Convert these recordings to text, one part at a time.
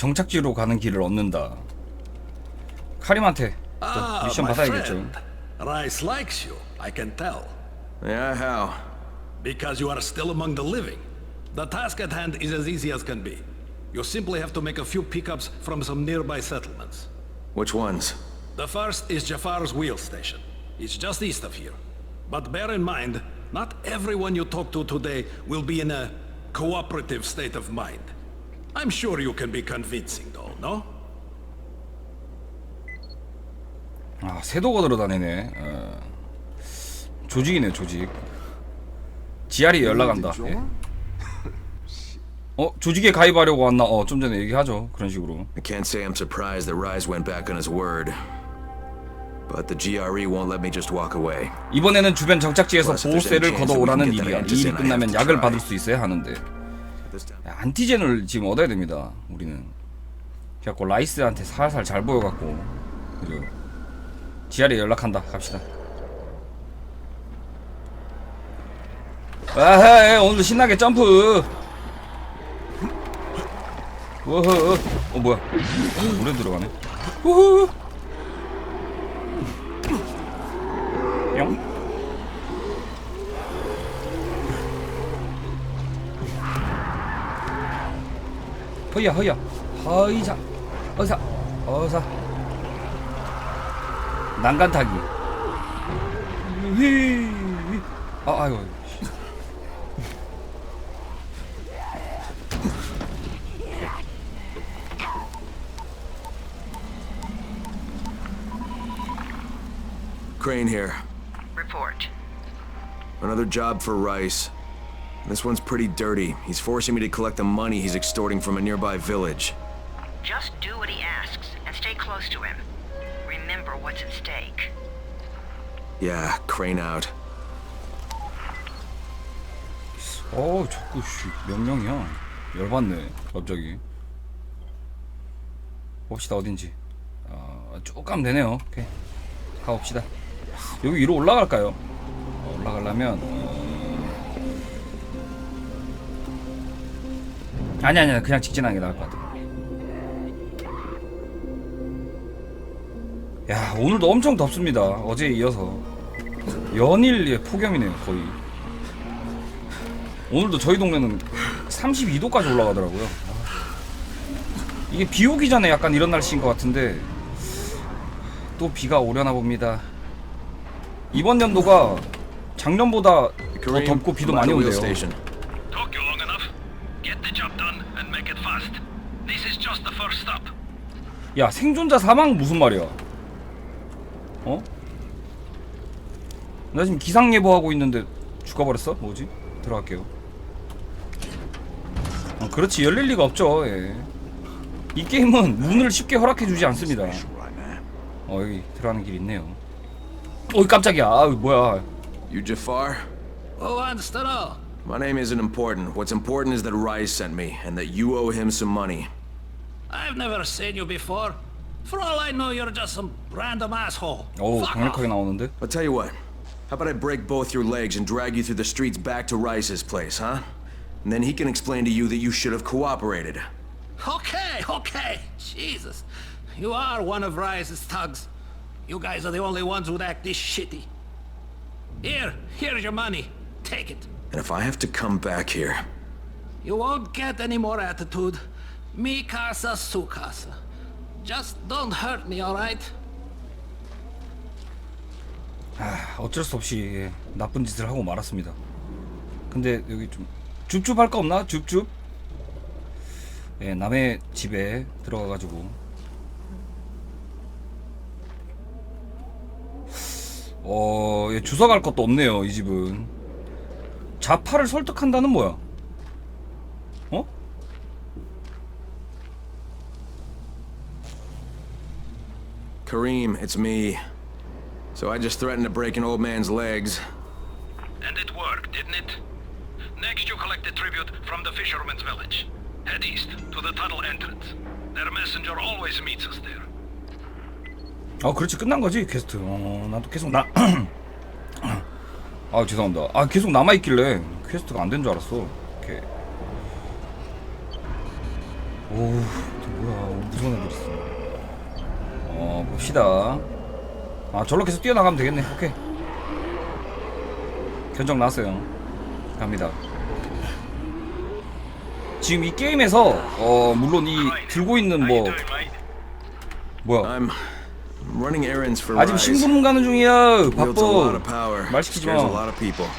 정착지로 가는 길을 얻는다. 카림한테 또 Ah, 미션 my 받아야겠죠. friend. Rice likes you, I can tell. Yeah, how? Because you are still among the living. The task at hand is as easy as can be. You simply have to make a few pickups from some nearby settlements. Which ones? The first is Jafar's wheel station. It's just east of here. But bear in mind, not everyone you talk to today will be in a cooperative state of mind. I'm sure you can be convincing, though, no? 아 새도가 들어다니네. 어. 조직이네 조직. 지알이 연락 간다. 예. 어 조직에 가입하려고 왔나? 어좀 전에 얘기하죠 그런 식으로. I can't say I'm surprised that Rise went back on his word. But the GRE won't let me just walk away. 이번에는 주변 정착지에서 보호세를 걷어오라는 일이야. 이 일이 끝나면 약을. 받을 수 있어야 하는데. 안티젠을 지금 얻어야 됩니다. 우리는. 그래갖고 라이스한테 살살 잘 보여갖고 그죠. 지알에 연락한다. 갑시다. 아헤 오늘도 신나게 점프. 어허 어 뭐야? 오래 들어가네. 우후. 허야 허야 허이사 어사 어사 난간 타기 휘. 아 아이고 Crane here. Report. Another job for Rice. This one's pretty dirty. He's forcing me to collect the money he's extorting from a nearby village. Just do what he asks and stay close to him. Remember what's at stake. Yeah, Crane out. 어 자꾸 씨, 명령이야 열받네 갑자기 봅시다 어딘지 아, 쭉 가면 되네요 오케이 가봅시다 여기 위로 올라갈까요? 어, 올라가려면 아니 아니 그냥 직진하는 게 나을 것 같아 야 오늘도 엄청 덥습니다 어제에 이어서 연일 폭염이네요 거의 오늘도 저희 동네는 32도까지 올라가더라고요. 이게 비 오기 전에 약간 이런 날씨인 것 같은데 또 비가 오려나 봅니다. 이번 연도가 작년보다 더 덥고 비도 많이 온대요. station. Took you long enough. Get the job done and make it fast. This is just the first stop. 야 생존자 사망 무슨 말이야? 어? 나 지금 기상 예보하고 있는데 죽어버렸어? 뭐지? 들어갈게요. 어, 그렇지 열릴 리가 없죠. 예. 이 게임은 문을 쉽게 허락해주지 않습니다. 어 여기 들어가는 길 있네요. 어이 깜짝이야. 아 뭐야? You Jafar? To know? My name isn't important. What's important is that Rice sent me, and that you owe him some money. I've never seen you before. For all I know, you're just some random asshole. 오 Fuck 강력하게 off. 나오는데. I'll tell you what. How about I break both your legs and drag you through the streets back to Rice's place, huh? And then he can explain to you that you should have cooperated. Okay, okay. Jesus. You are one of Rice's thugs. You guys are the only ones who'd act this shitty. Here, here's your money. Take it. And if I have to come back here, You won't get any more attitude. Mi casa, su casa. Just don't hurt me, alright? 아, 어쩔 수 없이 예, 나쁜 짓을 하고 말았습니다. 근데 여기 좀 줍줍 할 거 없나? 줍줍? 예, 남의 집에 들어가가지고 어, 예, 주워 갈 것도 없네요. 이 집은 자파를 설득한다는 뭐야? Kareem, it's me. So I just threatened to break an old man's legs. And it worked, didn't it? Next, you collect the tribute from the fisherman's village. Head east to the tunnel entrance. Their messenger always meets us there. 어, 그렇지 끝난 거지 퀘스트. 어, 나도 계속 나. 아 죄송합니다. 아 계속 남아 있길래 퀘스트가 안 된 줄 알았어. 오케이. 오, 또 뭐야 무서운 애들 있어 어 봅시다 아 절로 계속 뛰어나가면 되겠네 오케이 견적 나왔어요 갑니다 지금 이 게임에서 어 물론 이 들고 있는 뭐 뭐야 아직 Rise. 심부름 가는 중이야 바빠. 말 시키지 마 lot of people.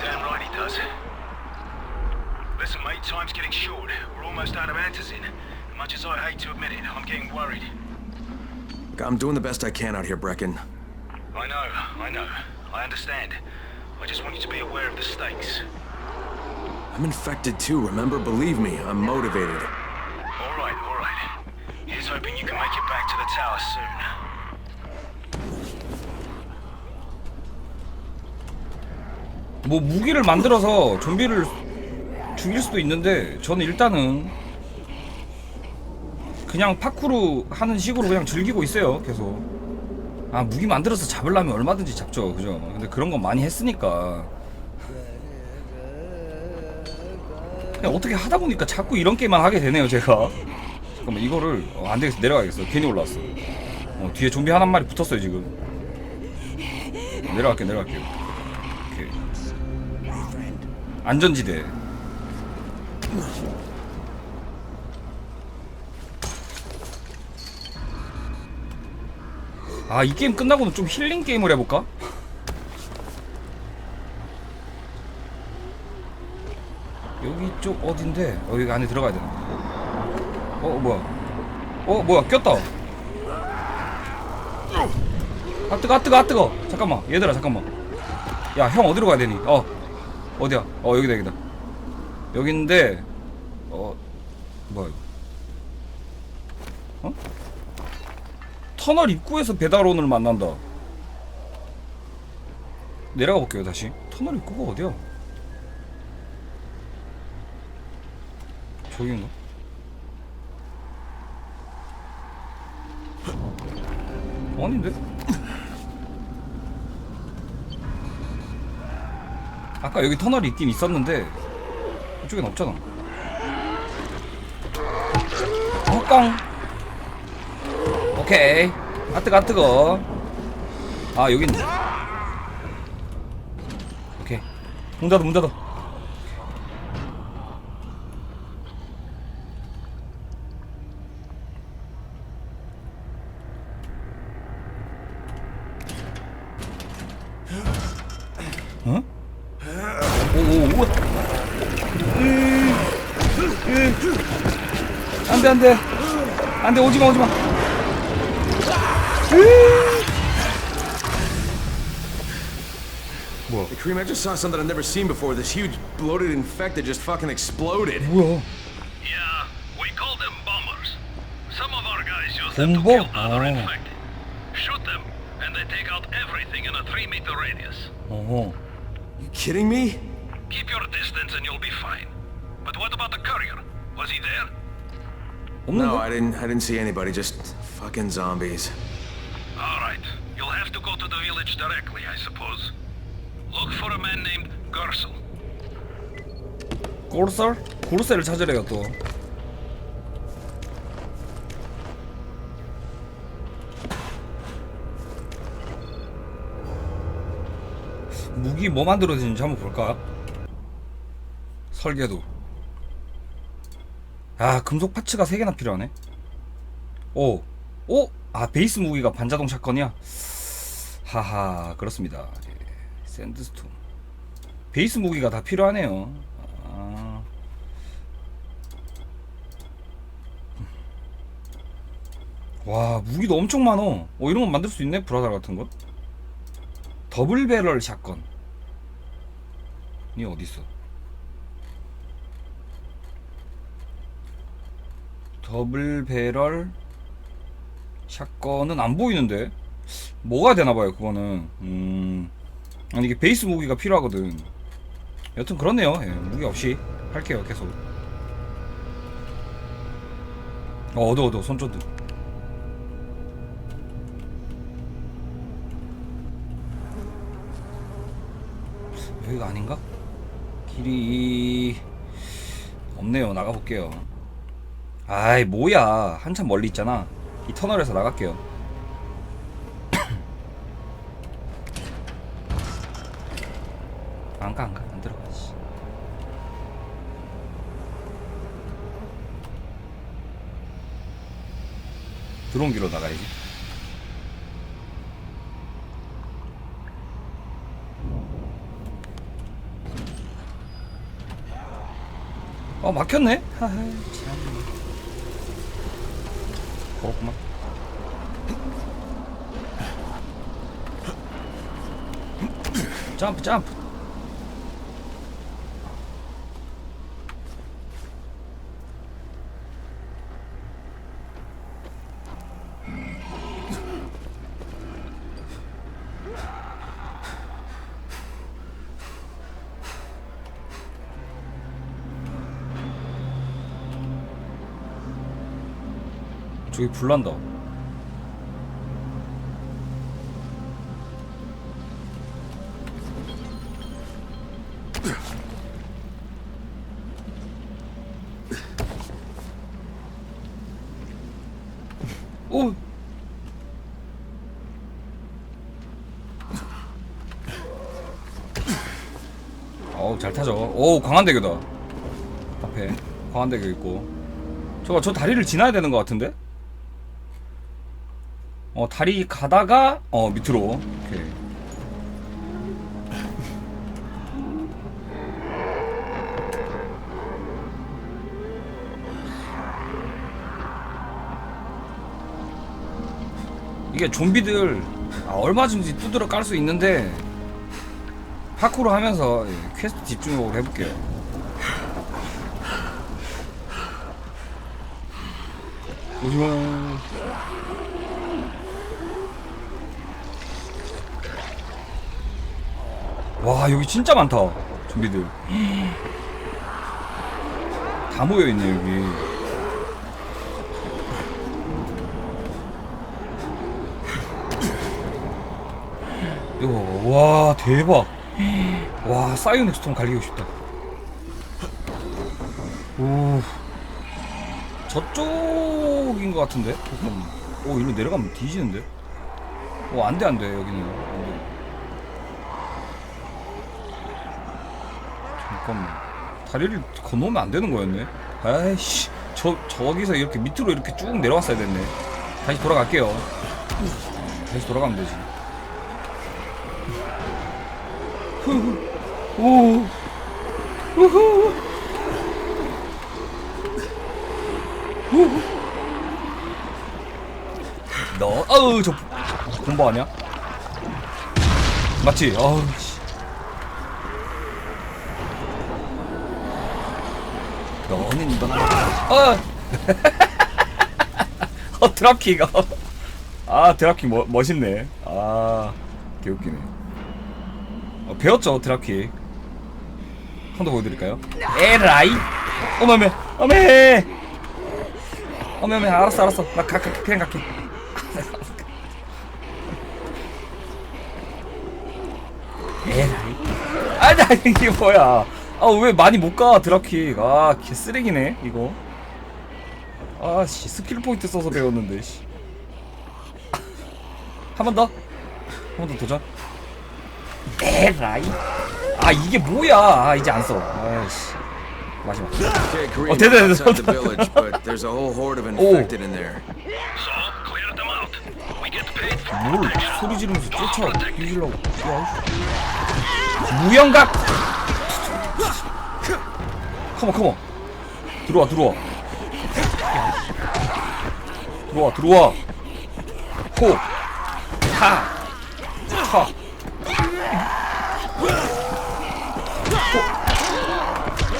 Damn right he does. Listen, mate, time's getting short. We're almost out of antizin. Much as I hate to admit it, I'm getting worried. I'm doing the best I can out here, Brecken. I know, I know. I understand. I just want you to be aware of the stakes. I'm infected too, remember? Believe me, I'm motivated. All right, all right. Here's hoping you can make it back to the tower soon. 뭐 무기를 만들어서 좀비를 죽일 수도 있는데 저는 일단은 그냥 파쿠르 하는 식으로 그냥 즐기고 있어요 계속. 아 무기 만들어서 잡으려면 얼마든지 잡죠 그죠? 근데 그런 거 많이 했으니까. 그냥 어떻게 하다 보니까 자꾸 이런 게임만 하게 되네요 제가. 잠깐만 이거를 어, 안 되겠어. 내려가겠어. 괜히 올라왔어. 어, 뒤에 좀비 한 마리 붙었어요 지금. 내려갈게 내려갈게요. 오케이. 안전지대 아 이 게임 끝나고는 좀 힐링 게임을 해볼까? 여기 쪽 어딘데? 어 여기 안에 들어가야 되나? 어 뭐야? 어 뭐야 꼈다 아 뜨거 아 뜨거 아 뜨거 잠깐만 얘들아 잠깐만 야 형 어디로 가야 되니? 어 어디야? 어 여기다 여기다 여기 있는데 어 뭐야 이거 어? 터널 입구에서 배달원을 만난다 내려가 볼게요 다시 터널 입구가 어디야? 저기인가? 아닌데? 아까 여기 터널이 있긴 있었는데 이쪽엔 없잖아 헛깡 오케이. 아 뜨거 아 뜨거. 아 여기 있네. 오케이. 문 닫아 문 닫아. 어? 오오오 안돼 안돼. 안돼 오지마 오지마 Whoa. Hey, Kareem, I just saw something I've never seen before. This huge bloated infected just fucking exploded. Whoa. Yeah, we call them bombers. Some of our guys use them to kill other oh. infected. Shoot them, and they take out everything in a three meter radius. Oh. You kidding me? Keep your distance and you'll be fine. But what about the courier? Was he there? No, I didn't I didn't see anybody, just fucking zombies. 고르셀? 고르셀을 찾으래요 또 무기 뭐 만들어지는지 한번 볼까? 설계도 아 금속 파츠가 3개나 필요하네 오 오! 아 베이스 무기가 반자동 샷건이야 하하 그렇습니다 예, 샌드스톤 베이스 무기가 다 필요하네요 아. 와 무기도 엄청 많어. 어 이런 거 만들 수 있네? 브라달 같은 거 더블 배럴 샷건. 이 어디 있어? 더블 배럴 샷건은 안 보이는데? 뭐가 되나봐요 그거는. 음. 아니 이게 베이스 무기가 필요하거든. 여튼 그렇네요. 예, 무기 없이 할게요 계속. 어 얻어 손전등 여기가 아닌가? 길이 없네요. 나가볼게요. 아이 뭐야. 한참 멀리 있잖아. 이 터널에서 나갈게요. 안 가 안 가. 안 들어가 씨. 들어온 길로 나가야지 어 막혔네? 하하. 그렇구만. 점프 점프 저기 불난다. 오! 어우 잘 타죠. 오 광안대교다. 앞에 광안대교 있고. 저거 저 다리를 지나야 되는 것 같은데 어 다리 가다가 어 밑으로. 이렇게. 이게 좀비들 아, 얼마든지 두드러 깔 수 있는데 파쿠르 하면서 예, 퀘스트 집중적으로 해볼게요. 오지마 와 여기 진짜 많다 좀비들. 다 모여있네 여기. 이거 와 대박. 와 사이오닉 스톤 갈기고 싶다. 오 저쪽인 것 같은데? 오 일로 내려가면 뒤지는데? 오 안돼 안돼 여기는 안돼 잠깐만 다리를 건너면 안 되는 거였네? 아이씨 저 저기서 이렇게 밑으로 이렇게 쭉 내려왔어야 됐네. 다시 돌아갈게요. 다시 돌아가면 되지. 후, 오, 우후, 우후. 너, 아우 저 공부 아니야? 맞지? 아우 너는 이번 어, 어 드랍킥 어. 아 드랍킥 멋 멋있네. 아 개웃기네. 어, 배웠죠 드랍킥 한번더 보여드릴까요? 에라이! 어메메 어메 어메메 알았어 알았어. 나 가, 가, 그냥 갈게. 에라이? 아니 이게 뭐야 아 왜 많이 못 가 드랍킥 아 개쓰레기네 이거 아씨 스킬 포인트 써서 배웠는데 씨 한 번 더 한 번 더 도전 에라이 아 이게 뭐야 아 이제 안써 아이씨 마지막 Okay, Kareem, Oh, did it? outside the village, but there's a whole horde of infected in there. So, cleared them out. We get paid for 뭘 소리 지르면서 쫓아 뒤질라고 야 무영각 컴온 컴온 들어와 들어와. 들어와 들어와. 호타타.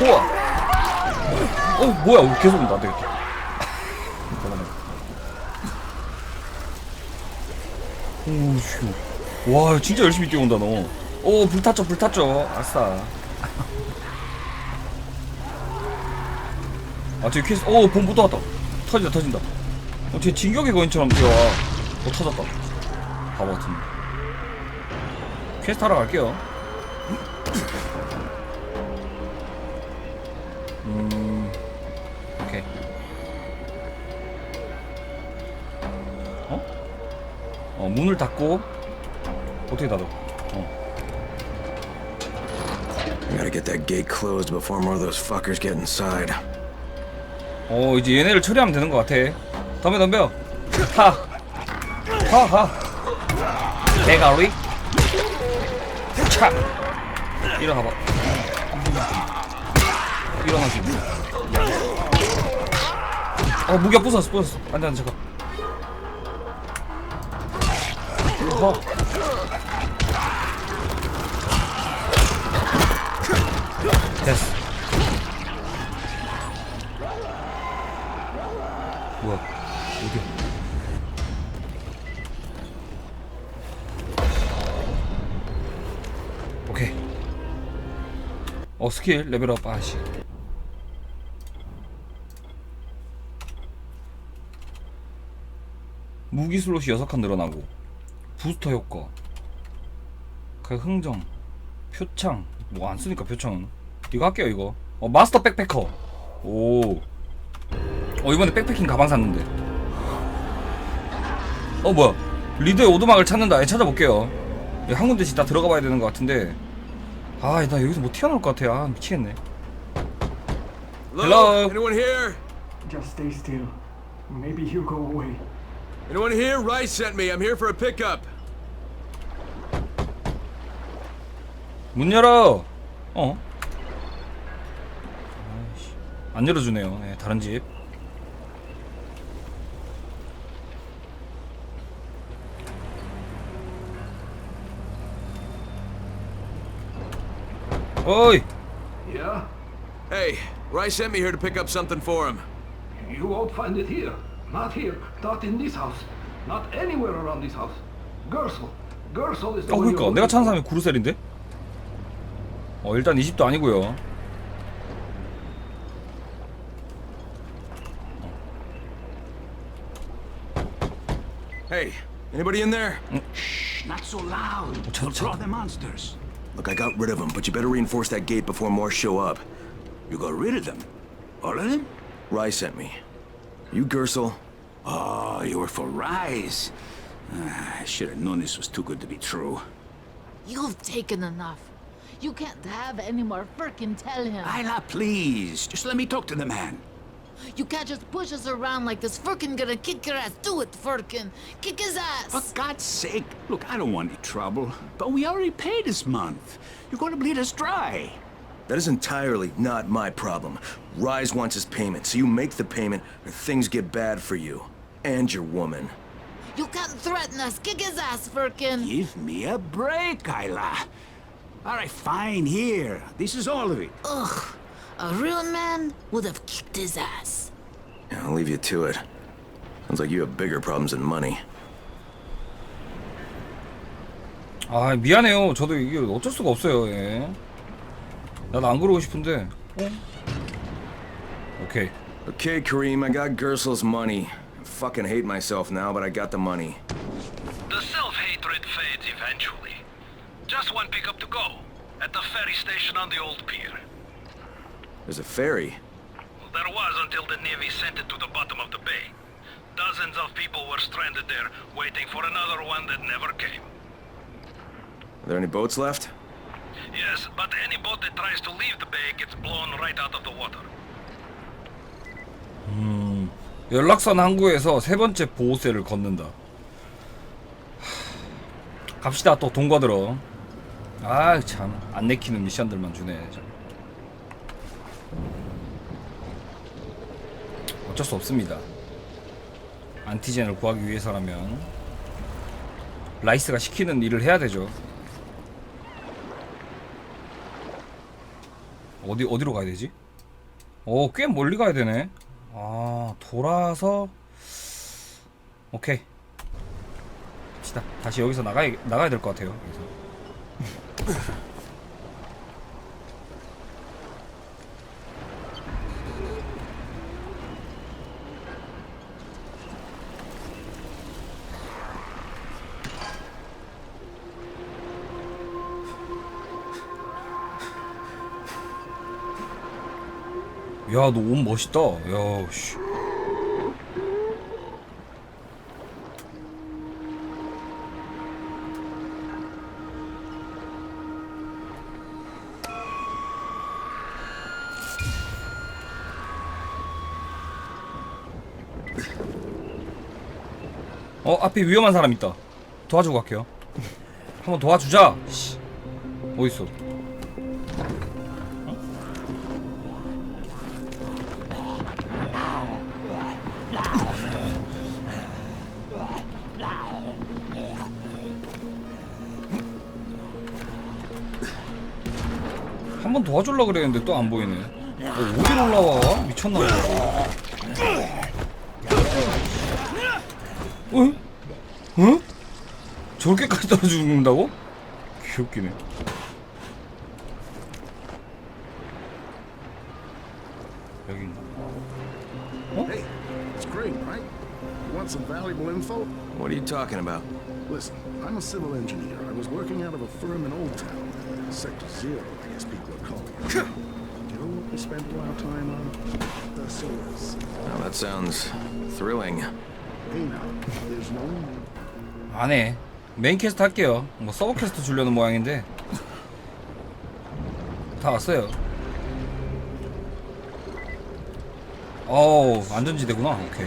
호와. 어 뭐야 계속 온다 안 되겠다. 잠깐만 오슈. 와, 진짜 열심히 뛰어온다, 너. 오, 불 탔죠, 불 탔죠. 아싸. 아 저기 퀘스트 어봄 못 나왔다. 터진다 터진다. 어 되게 진격의 거인처럼 뛰어와. 어 터졌다. 바보 같은 퀘스트 하러 갈게요. 음 오케이. 어? 어 문을 닫고 어떻게 닫아? 어. Gotta get that gate closed before more of those fuckers get inside. 어 이제 얘네를 처리하면 되는 것 같아. 덤벼 덤벼. 하. 하하. 대가리. 차. 일어나봐. 일어나지. 어 무기가 부쉈어 부쉈어. 안돼 안돼 잠깐. 어. 뭐야? 어디야? 오케이. 어 스킬 레벨업 아씨. 무기 슬롯이 6칸 늘어나고 부스터 효과 그 흥정 표창 뭐 안 쓰니까 표창은 이거 할게요 이거 어 마스터 백패커 오 어 이번에 백패킹 가방 샀는데 어 뭐야 리드의 오두막을 찾는다 예, 찾아볼게요 예, 한 군데씩 다 들어가 봐야 되는 것 같은데 아나 여기서 뭐 튀어나올 것 같아 아 미치겠네 Hello? Anyone here? Just stay still. Maybe he'll go away. Anyone here? Rice sent me. I'm here for a pickup. 문 열어 어? 아이씨, 안 열어주네요 예, 다른 집 어이 Yeah? Hey, Rice sent me here to pick up something for him. You won't find it here. Not here. Not in this house. Not anywhere around this house. Gersel. Gersel is the 어 one 그니까 you're 내가 looking 찾는 for. 사람이 구르셀인데? 어 일단 이 집도 아니고요 Hey, anybody in there? Not so loud. 저- draw the monsters. Look, I got rid of them, but you better reinforce that gate before more show up. You got rid of them? All of them? Rye sent me. You Gersel? Oh, you were for Rise. Ah, I should have known this was too good to be true. You've taken enough. You can't have any more. Frickin' tell him. Ayla, please. Just let me talk to the man. You can't just push us around like this. Frickin' gonna kick your ass. Do it, Frickin'. Kick his ass. For God's sake. Look, I don't want any trouble. But we already paid this month. You're going to bleed us dry. That is entirely not my problem. Rise wants his payment, so you make the payment or things get bad for you. And your woman. You can't threaten us. Kick his ass, Frickin'. Give me a break, Isla. All right, fine, here. This is all of it. Ugh. A real man would have kicked his ass. Yeah, I'll leave you to it. Sounds like you have bigger problems than money. 아 미안해요 저도 이게 어쩔 수가 없어요 예. 나도 안 그러고 싶은데 어? 오케이 Okay, Kareem, I got Gersel's money. I fucking hate myself now, but I got the money. The self-hatred fades eventually. Just one pickup to go. At the ferry station on the old pier. There's a ferry. There was until the Navy sent it to the bottom of the bay. Dozens of people were stranded there, waiting for another one that never came. Are there any boats left? Yes, but any boat that tries to leave the bay gets blown right out of the water. 연락선 항구에서 세 번째 보호세를 걷는다 하, 갑시다 또돈 거들어 아 참 안 내키는 미션들만 주네 참. 어쩔 수 없습니다 안티젠을 구하기 위해서라면 라이스가 시키는 일을 해야 되죠 어디 어디로 가야 되지? 어, 꽤 멀리 가야 되네. 아, 돌아서 오케이. 갑시다. 다시 여기서 나가야 나가야 될 것 같아요. 야, 너 옷 멋있다. 야, 씨. 어, 앞에 위험한 사람 있다. 도와주고 갈게요. 한번 도와주자. 씨. 어딨어? 도와주려고 그랬는데 또 안 보이네 어, 어디로 올라와 미쳤나 보다 어? 어? 저렇게까지 떨어 죽는다고? 귀엽기네. 여기 있나? Hey, it's great, right? You want some valuable info? What are you talking about? Listen, I'm a civil engineer. I was working out of a firm in Old Town. Sector Zero, I guess people are calling it. you know what we spend a lot of time on? The sewers. Now that sounds thrilling. Hey now, there's no... 안 해. 메인 캐스트 할게요. 뭐 서브 캐스트 주려는 모양인데. 다 왔어요. 어우, 안전지대구나. 오케이.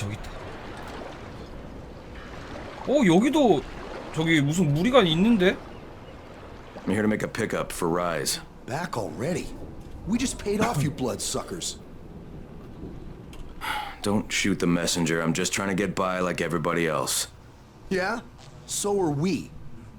저기 있다. 어, 여기도 저기 무슨 무리가 있는데? I'm here to make a pickup for Rise. Back already? We just paid off you bloodsuckers. Don't shoot the messenger. I'm just trying to get by like everybody else. Yeah? So are we.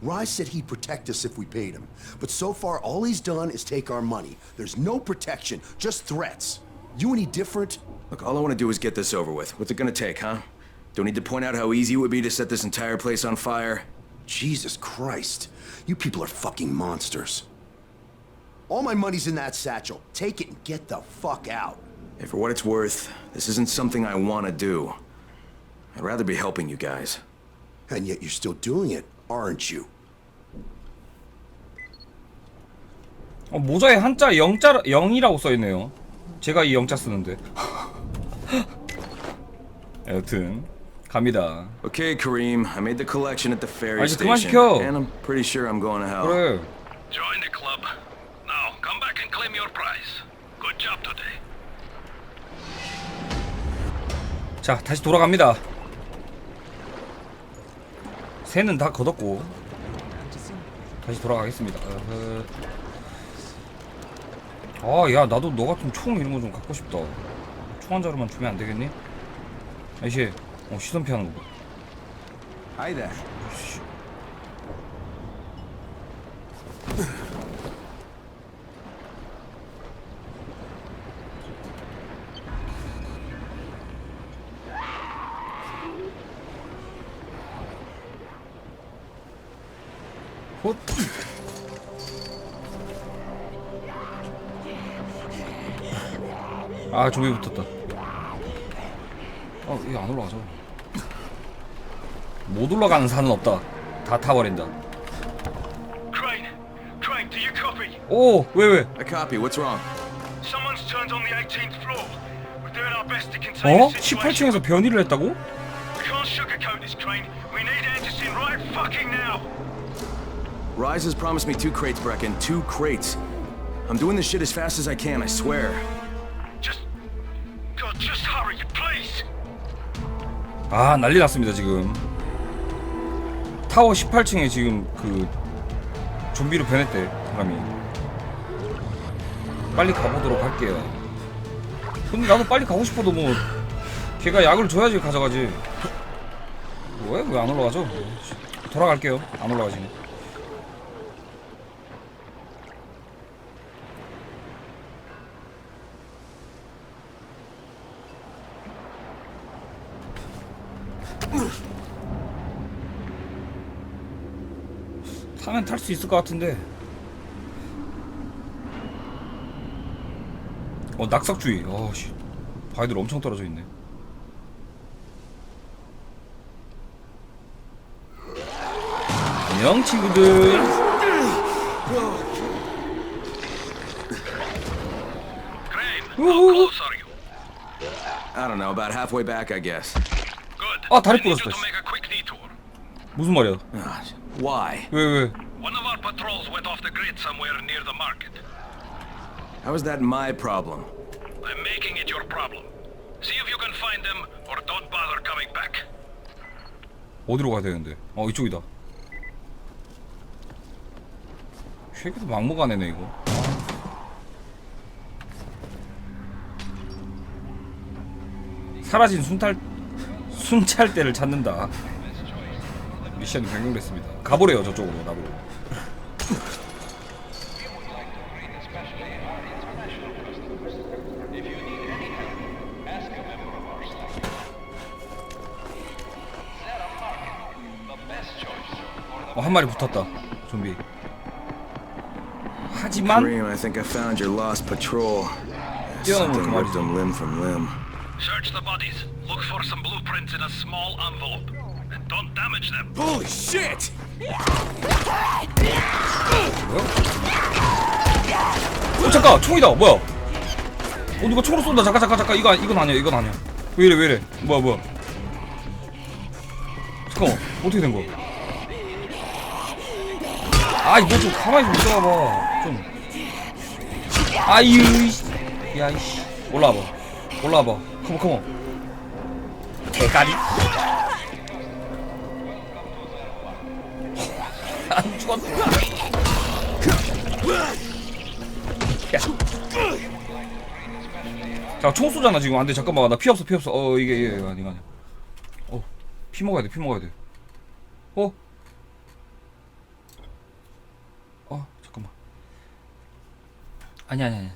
Rise said he'd protect us if we paid him. But so far, all he's done is take our money. There's no protection, just threats. You any different? Look, all I want to do is get this over with. What's it gonna take, huh? Don't need to point out how easy it would be to set this entire place on fire. Jesus Christ. You people are fucking monsters. All my money's in that satchel. Take it and get the fuck out. Hey, for what it's worth, this isn't something I want to do. I'd rather be helping you guys. And yet you're still doing it, aren't you? 어, 모자에 한자 영자 영이라고 써 있네요. 제가 이 영자 쓰는데. 여튼 갑니다. Okay, Kareem, I made the collection at the ferry 아, 이제 그만 station, 시켜. and I'm pretty sure I'm going to hell. 그래. Join the club. Now, come back and claim your prize. Good job today. 자 다시 돌아갑니다. 새는 다 걷었고 다시 돌아가겠습니다. 아야 나도 너 같은 총 이런 거 좀 갖고 싶다. 총 한 자루만 주면 안 되겠니? 아이씨, 어, 시선 피하는 거. 봐. Hi there. 헛. 아 좀비 붙었다. 아 이게 안 올라가죠. 못 올라가는 산은 없다. 다 타버린다. Crane! Crane, do you copy? 오, 왜 왜? I copy. What's wrong? Someone's turned on the 18th floor. We're doing our best to contain 어? the situation. 18층에서 변이를 했다고? We can't sugarcoat this, Crane. We need Anderson right fucking now. Rise has promised me two crates, Brecken. Two crates. I'm doing this shit as fast as I can, I swear. 아 난리 났습니다 지금. 타워 18층에 지금 그 좀비로 변했대 사람이. 빨리 가보도록 할게요. 근데 나도 빨리 가고 싶어도 뭐 걔가 약을 줘야지 가져가지. 왜 왜 안 올라가죠? 돌아갈게요. 안 올라가지네. 타면 탈 수 있을 것 같은데. 어 낙석주의. 어씨 바위들 엄청 떨어져 있네. 안녕 친구들. You? I don't know, about halfway back, I guess. 아, 다리 부러졌다, 씨. 무슨 말이야? Ah, why? 왜 왜? One of our patrols went off the grid somewhere near the market. How is that my problem? I'm making it your problem. See if you can find them, or don't bother coming back. 어디로 가야 되는데? 어 이쪽이다. 쉐이크도 막무가내네 이거. 사라진 순탈 순찰대를 찾는다. 미션이 변경됐습니다. 가보래요 저쪽으로 나보고. 어, 한 마리 붙었다. 좀비. 하지만 Kareem, I think I found your lost patrol. 그 Something ripped them limb from limb. Search the bodies. Look for some blueprints in a small envelope. And don't damage them. Holy shit! 어, 잠깐 총이다. 뭐야? 어 누가 총으로 쏜다. 잠깐 잠깐 잠깐. 이거 아니- 이건 아니야 이건 아니야. 왜 이래 왜 이래? 뭐야 뭐야? 잠깐만 어떻게 된 거야? 아이 뭐 좀 가만히 좀 있어봐. 좀. 아유 이씨. 야 이씨. 올라와봐. 올라와봐. 컴온 컴온 대가리 안 죽었어 자, 총 쏘잖아, 지금. 안 돼, 잠깐만. 나 피 없어, 피 없어. 어, 이게, 이게, 아니가 아니야. 어, 피 먹어야 돼, 피 먹어야 돼. 어? 어, 잠깐만. 아니, 아니, 아니.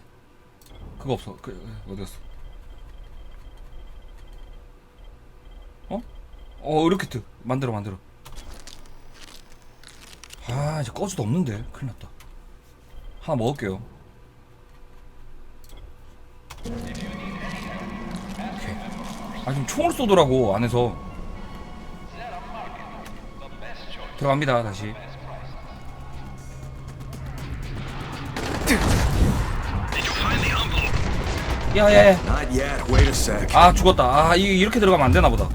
그거 없어. 그, 어디 갔어? 어? 어, 이렇게 만들어, 만들어. 아, 이제 꺼지도 없는데. 큰일 났다. 하나 먹을게요. 아 지금 총을 쏘더라고 안에서 들어갑니다 다시 야야야. 아 죽었다 아 이- 이렇게 들어가면 안 되나 보다